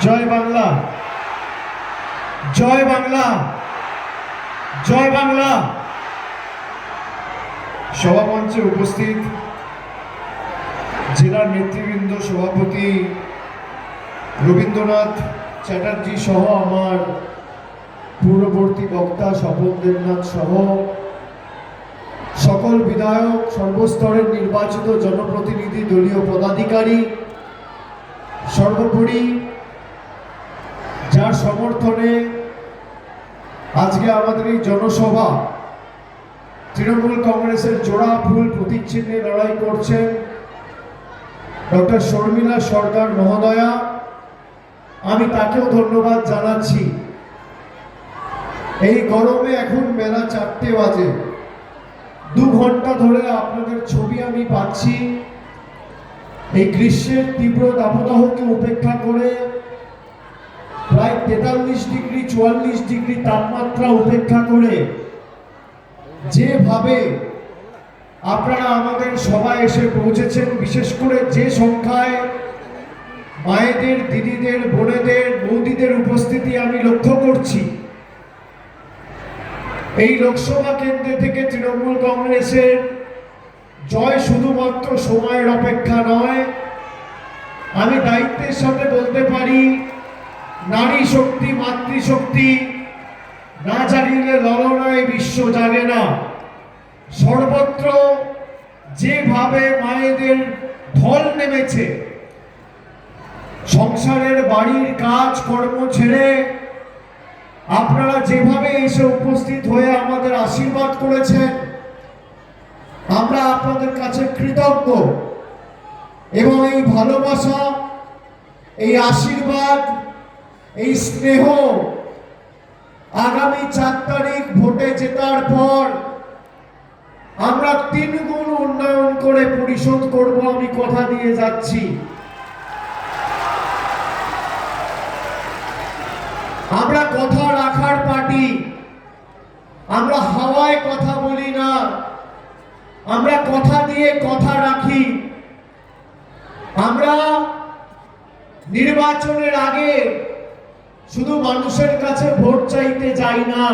জয় বাংলা। জয় বাংলা। জয় বাংলা। সভামঞ্চে উপস্থিত জেলার নেতৃবৃন্দ, সভাপতি রবীন্দ্রনাথ চ্যাটার্জি সহ আমার পূর্ববর্তী বক্তা স্বপন দেবনাথ সহ সকল বিধায়ক, সর্বস্তরের নির্বাচিত জনপ্রতিনিধি, দলীয় পদাধিকারী, সর্বোপরি যার সমর্থনে আজকে আমাদের এই জনসভা তৃণমূল কংগ্রেসের জোড়া ফুল প্রতিচ্ছিন্নে লড়াই করছেন ডক্টর শর্মিলা সরকার মহোদয়া। আমি তাকেও ধন্যবাদ জানাচ্ছি। এই গরমে এখন মেলা চারটে বাজে। দু ঘণ্টা ধরে আপনাদের ছবি আমি পাচ্ছি। এই গ্রীষ্মের তীব্র দাবদাহকে উপেক্ষা করে প্রায় তেতাল্লিশ ডিগ্রি, চুয়াল্লিশ ডিগ্রি তাপমাত্রা উপেক্ষা করে যেভাবে আপনারা আমাদের সবাই এসে পৌঁছেছেন, বিশেষ করে যে সংখ্যায় মায়েদের, দিদিদের, বোনেদের, বৌদিদের উপস্থিতি আমি লক্ষ্য করছি, এই লোকসভা কেন্দ্র থেকে তৃণমূল কংগ্রেসের জয় শুধুমাত্র সময়ের অপেক্ষা নয়, আমি দায়িত্বের সাথে বলতে পারি নারী শক্তি মাতৃশক্তি না জানিলে ললনায় বিশ্ব জাগে না। সর্বত্র যেভাবে মায়েদের ঢল নেমেছে, সংসারের বাড়ির কাজ, কর্ম ছেড়ে আপনারা যেভাবে এসে উপস্থিত হয়ে আমাদের আশীর্বাদ করেছেন, আমরা আপনাদের কাছে কৃতজ্ঞ। এবং এই ভালোবাসা, এই আশীর্বাদ এই স্নেহ আগামী চার তারিখ ভোটে জেতার পর আমরা তিন গুণ উন্নয়ন করে পরিশোধ করব আমি কথা দিয়ে যাচ্ছি। আমরা কথা রাখার পার্টি। আমরা হাওয়ায় কথা বলি না। আমরা কথা দিয়ে কথা রাখি। আমরা নির্বাচনের আগে শুধু মানুষের কাছে ভোট চাইতে যাই না।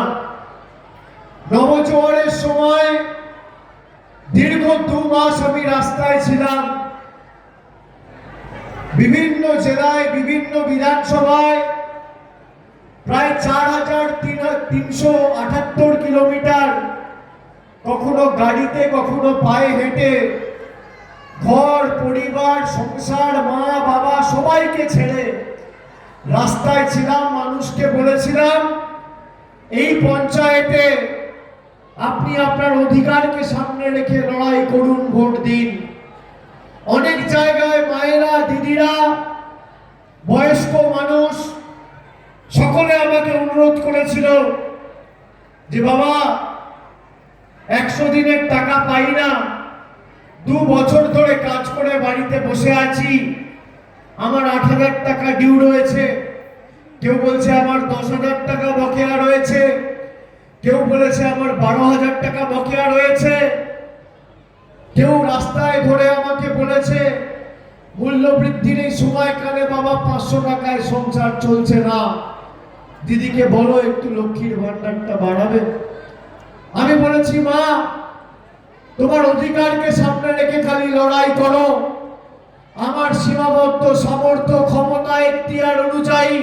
নবজোয়ারের সময় দীর্ঘ দু মাস আমি রাস্তায় ছিলাম। বিভিন্ন জেলায়, বিভিন্ন বিধানসভায় প্রায় চার হাজার তিনশো আটাত্তর কিলোমিটার কখনো গাড়িতে, কখনো পায়ে হেঁটে ঘর, পরিবার, সংসার, মা, বাবা সবাইকে ছেড়ে রাস্তায় ছিলাম, মানুষকে বলেছিলাম, এই পঞ্চায়েতে আপনি আপনার অধিকারকে সামনে রেখে লড়াই করুন ভোট দিন। অনেক জায়গায় মায়েরা, দিদিরা, বয়স্ক মানুষ সকলে আমাকে অনুরোধ করেছিল যে, বাবা, একশো দিনের টাকা পাই না, দু বছর ধরে কাজ করে বাড়িতে বসে আছি। আমার আট হাজার টাকা ডিউ রয়েছে। কেউ বলছে আমার দশ হাজার টাকা বকেয়া রয়েছে। কেউ বলেছে আমার বারো হাজার টাকা বকেয়া রয়েছে। কেউ রাস্তায় ধরে আমাকে বলেছে মূল্য বৃদ্ধির এই সময়কালে বাবা পাঁচশো টাকায় সংসার চলছে না। দিদিকে বলো, একটু লক্ষ্মীর ভান্ডারটা বাড়াবে। আমি বলেছি, মা, তোমার অধিকারকে সামনে রেখে খালি লড়াই করো। আমার সীমাবদ্ধ সামর্থ্য, ক্ষমতা, এখতিয়ার অনুযায়ী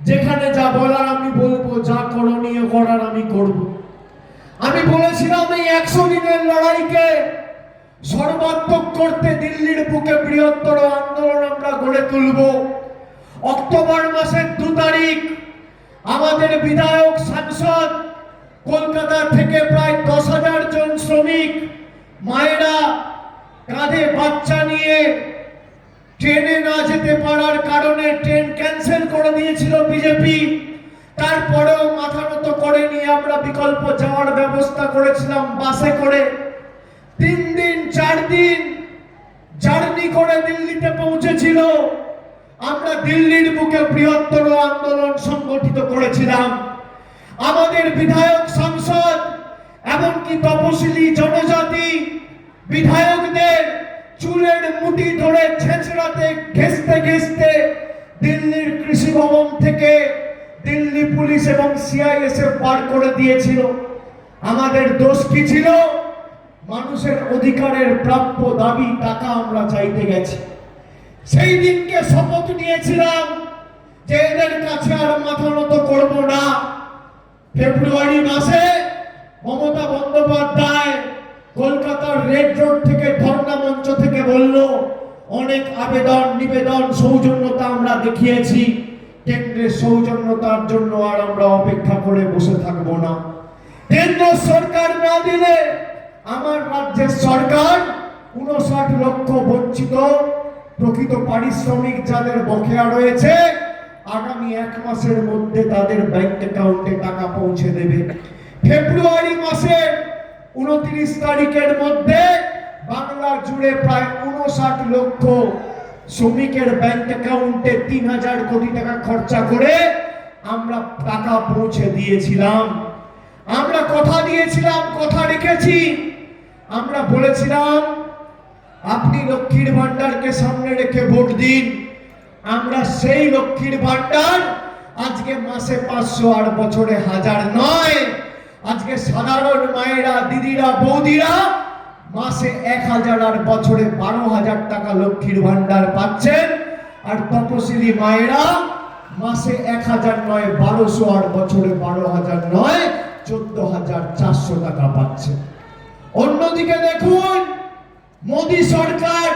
যেখানে যা বলার আমি বলব, যা করণীয় করার আমি করব। আমি বলেছিলাম এই একশো দিনের লড়াইকে সর্বাত্মক করতে দিল্লির বুকে বৃহত্তর আন্দোলন আমরা গড়ে তুলব। অক্টোবর মাসের দু তারিখ আমাদের বিধায়ক, সাংসদ, কলকাতা থেকে প্রায় দশ হাজার জন শ্রমিক, মায়েরা, কাঁধে বাচ্চা নিয়ে ট্রেনে না যেতে পারার কারণে ট্রেন ক্যান্সেল করে দিয়েছিল বিজেপি। তারপরেও মাথা নত করেনি, আমরা বিকল্প যাওয়ার ব্যবস্থা করেছিলাম বাসে করে। তিন দিন, চার দিন জার্নি করে দিল্লিতে পৌঁছেছিল। আমরা দিল্লির বুকে বৃহত্তর আন্দোলন সংগঠিত করেছিলাম। আমাদের বিধায়ক সাংসদ, এমনকি তপশিলি জনজাতি বিধায়কদের চুলের মুঠি ধরে ছেঁচড়াতে ঘেসতে ঘেসতে দিল্লির কৃষি ভবন থেকে দিল্লি পুলিশ এবং সিআইএসএফ পার করে দিয়েছিল। আমাদের দোষ কি ছিল? মানুষের অধিকারের প্রাপ্য দাবি, টাকা আমরা চাইতে গেছি। সেই দিনকে শপথ নিয়েছিলাম যে এদের কাছে আর মাথা নত করব না। ফেব্রুয়ারি মাসে অনেক আবেদন, নিবেদন, সৌজন্যতা আমরা দেখিয়েছি। কেন্দ্রের সৌজন্যতার জন্য আর আমরা অপেক্ষা করে বসে থাকব না। কেন্দ্র সরকার না দিলে আমার রাজ্যের সরকার উনষাট লক্ষ বঞ্চিত, প্রকৃত পারিশ্রমিক যাদের বকেয়া রয়েছে, আগামী এক মাসের মধ্যে তাদের ব্যাংক অ্যাকাউন্টে টাকা পৌঁছে দেবে। ফেব্রুয়ারি মাসের উনত্রিশ তারিখের মধ্যে বাংলা জুড়ে প্রায় উনষাট লক্ষ শ্রমিকের ব্যাংক অ্যাকাউন্টে তিন হাজার কোটি টাকা খরচা করে আমরা টাকা পৌঁছে দিয়েছিলাম। আমরা কথা দিয়েছিলাম, কথা রেখেছি। আমরা বলেছিলাম, আপনি লক্ষ্মীর ভান্ডারকে সামনে রেখে ভোট দিন। আমরা সেই লক্ষ্মীর ভান্ডার আজকে মাসে পাঁচশো আর বছরে হাজার নয়। আজকে সাধারণ মায়েরা, দিদিরা, বৌদিরা মাসে এক হাজার আর বছরে বারো হাজার টাকা লক্ষ্মীর ভান্ডার পাচ্ছেন। আর তপশিলি মায়েরা, মাসে এক হাজার নয়, বারোশো আর বছরে বারো হাজার নয়, চোদ্দ হাজার চারশো টাকা পাচ্ছেন। অন্যদিকে দেখুন, মোদী সরকার,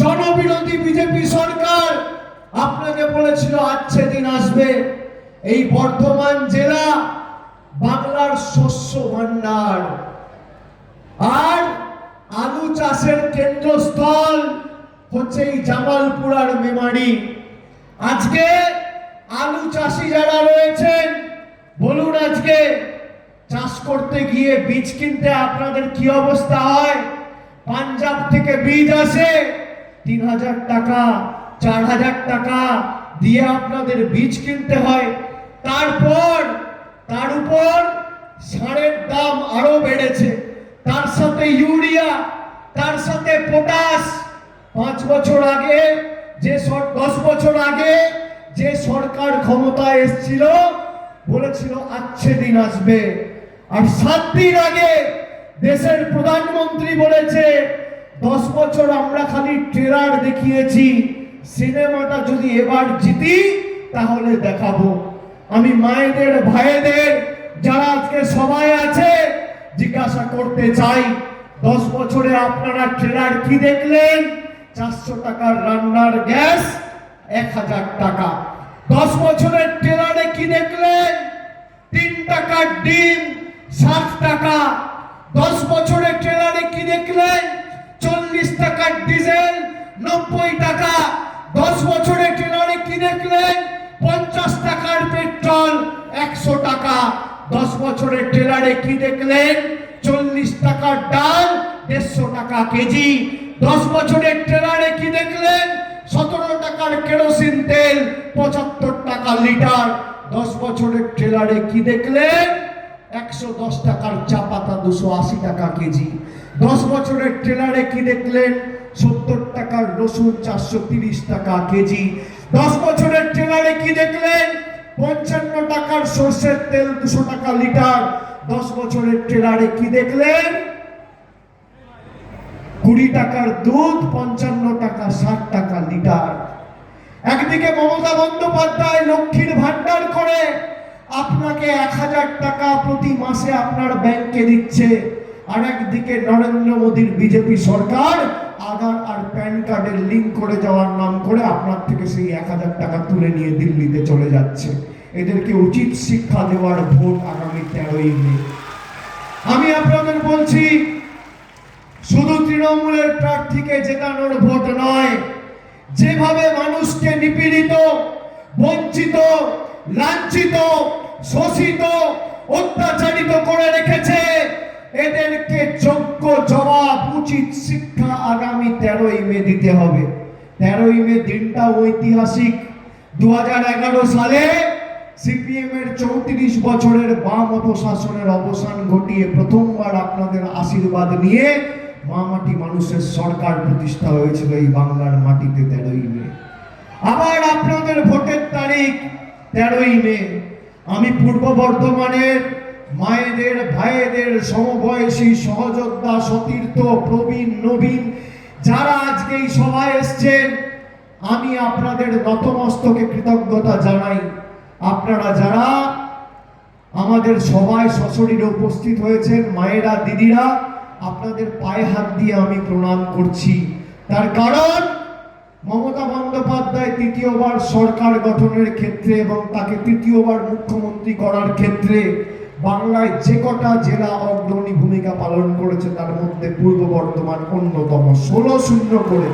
জনবিরোধী বিজেপি সরকার, আপনাকে বলেছিল আচ্ছে দিন আসবে, এই বর্ধমান জেলা বাংলার শস্য ভান্ডার আর আলু চাষের কেন্দ্রস্থল হচ্ছে এই জামালপুর আর মেমারি। আজকে আলু চাষি যারা রয়েছেন, বলুন আজকে চাষ করতে গিয়ে বীজ কিনতে আপনাদের কি অবস্থা হয়? পাঞ্জাব থেকে বীজ আসে, তিন হাজার টাকা, চার হাজার টাকা দিয়ে আপনাদের বীজ কিনতে হয়। তারপর, তার উপর সারের দাম আরও বেড়েছে। তার সাথে ইউরিয়া তার সাথে পটাশ পাঁচ বছর আগে, যে দশ বছর আগে যে সরকার ক্ষমতায় এসেছিল, বলেছিল আচ্ছে দিন আসবে। আর সাত দিন আগে দেশের প্রধানমন্ত্রী বলেছে, দশ বছর আমরা খালি ট্রেলার দেখিয়েছি, সিনেমাটা যদি এবার জিতি, তাহলে দেখাবো। আমি মায়েদের, ভাইদের, যারা আজকে সবাই আছে, জিজ্ঞাসা করতে চাই। দশ বছরে আপনারা ট্রেলার কি দেখলেন? চারশো টাকার রান্নার গ্যাস, এক হাজার টাকা। দশ বছরের ট্রেলারে কি দেখলেন? তিন টাকার ডিম ষাট টাকা। দশ বছরের ট্রেলারে কি দেখলেন? চল্লিশ টাকার ডিজেল, নব্বই টাকা। দশ বছরের ট্রেলারে কি দেখলেন? পঞ্চাশ টাকার পেট্রোল, একশো টাকা। দশ বছরের ট্রেলারে কি দেখলেন? চল্লিশ টাকার ডাল, দেড়শো টাকা কেজি। দশ বছরের ট্রেলারে কি দেখলেন? সতেরো টাকার কেরোসিন তেল, পঁচাত্তর টাকা লিটার। দশ বছরের ট্রেলারে কি দেখলেন? একশো দশ টাকার চা পাতা, দুশো আশি টাকা কেজি। দশ বছরের ট্রেলারে কি দেখলেন? সত্তর টাকার রসুন, চারশো তিরিশ টাকা কেজি। দশ বছরের ট্রেলারে কি দেখলেন? পঞ্চান্ন টাকার সর্ষের তেল, দুশো টাকা লিটার। দশ বছরের ট্রেলারে কি দেখলেন? কুড়ি টাকার দুধ, পঞ্চান্ন টাকা, ষাট টাকা লিটার। একদিকে মমতা বন্দ্যোপাধ্যায় লক্ষ্মীর ভান্ডার করে, আপনাকে এক হাজার টাকা প্রতি মাসে আপনার ব্যাংকে দিচ্ছে। আর একদিকে নরেন্দ্র মোদীর বিজেপি সরকার আধার আর প্যান কার্ডের লিঙ্ক করে যাওয়ার নাম করে আপনার থেকে সেই এক হাজার টাকা তুলে নিয়ে দিল্লিতে চলে যাচ্ছে। এদেরকে উচিত শিক্ষা দেওয়ার ভোট আগামী তেরোই মে। আমি আপনাদের বলছি, শুধু তৃণমূলের প্রার্থীকে জেতানোর ভোট নয়, যেভাবে মানুষকে নিপীড়িত, বঞ্চিত, লাঞ্ছিত, শোষিত, অত্যাচারিত করে রেখেছে, এদেরকে যোগ্য জবাব, উচিত শিক্ষা আগামী তেরোই মে দিতে হবে। তেরোই মে দিনটা ঐতিহাসিক। দু হাজার এগারো সালে সিপিএম এর চৌত্রিশ বছরের বাম অপশাসনের অবসান ঘটিয়ে প্রথমবার আপনাদের আশীর্বাদ নিয়ে মা মাটি মানুষের সরকার প্রতিষ্ঠা হয়েছিল এই বাংলার মাটিতে তেরোই মে। আবার আপনাদের ভোটের তারিখ তেরোই মে। আমি পূর্ব বর্ধমানের মায়েদের ভাইয়েদের সমবয়সী, সহযোদ্ধা, সতীর্থ, প্রবীণ, নবীন যারা আজকে এই সভায় এসছেন, আমি আপনাদের নতমস্তকে কৃতজ্ঞতা জানাই। আপনারা যারা আমাদের সবাই সশরীরে উপস্থিত হয়েছেন, মায়েরা, দিদিরা, আপনাদের পায়ে হাত দিয়ে আমি প্রণাম করছি। তার কারণ, মমতা বন্দ্যোপাধ্যায় তৃতীয়বার সরকার গঠনের ক্ষেত্রে এবং তাকে তৃতীয়বার মুখ্যমন্ত্রী করার ক্ষেত্রে বাংলায় যে কটা জেলা অগ্রণী ভূমিকা পালন করেছে, তার মধ্যে পূর্ব বর্ধমান অন্যতম। ষোলো শূন্য করে